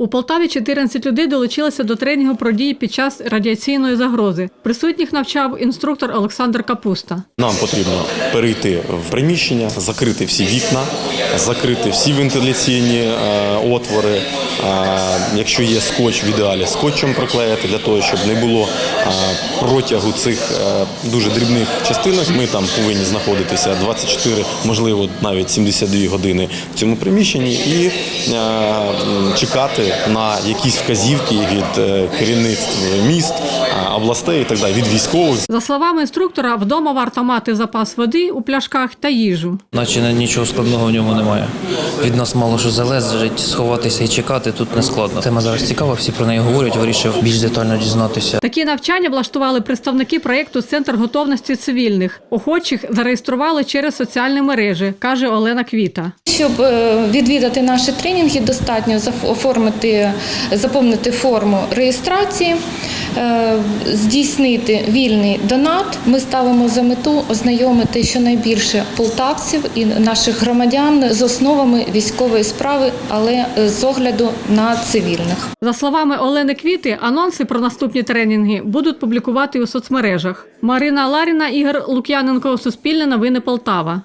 У Полтаві 14 людей долучилися до тренінгу про дії під час радіаційної загрози. Присутніх навчав інструктор Олександр Капуста. Нам потрібно перейти в приміщення, закрити всі вікна, закрити всі вентиляційні е, отвори. Е, якщо є скотч, в ідеалі скотчем проклеїти для того, щоб не було е, протягу цих дуже дрібних частинок. Ми там повинні знаходитися 24, можливо, навіть 72 години в цьому приміщенні і чекати на якісь вказівки від керівництва керівництв міст, е, областей і так далі, від військових. За словами інструктора, вдома варто мати запас води у пляшках та їжу. Наче нічого складного в ньому немає. Від нас мало що залежить, сховатися і чекати тут не складно. Тема зараз цікава, всі про неї говорять, вирішив більш детально дізнатися. Такі навчання влаштували представники проєкту Центр готовності цивільних. Охочих зареєстрували через соціальні мережі, каже Олена Квіта. Щоб е, відвідати наші тренінги, достатньо оформити, заповнити форму реєстрації, е, здійснити вільний донат. Ми ставимо за мету ознайомити щонайбільше полтавців і наших громадян з основами військової справи, але е, з огляду на цивільних. За словами Олени Квіти, анонси про наступні тренінги будуть публікувати у соцмережах. Марина Ларіна, Ігор Лук'яненко, Суспільне новини Полтава.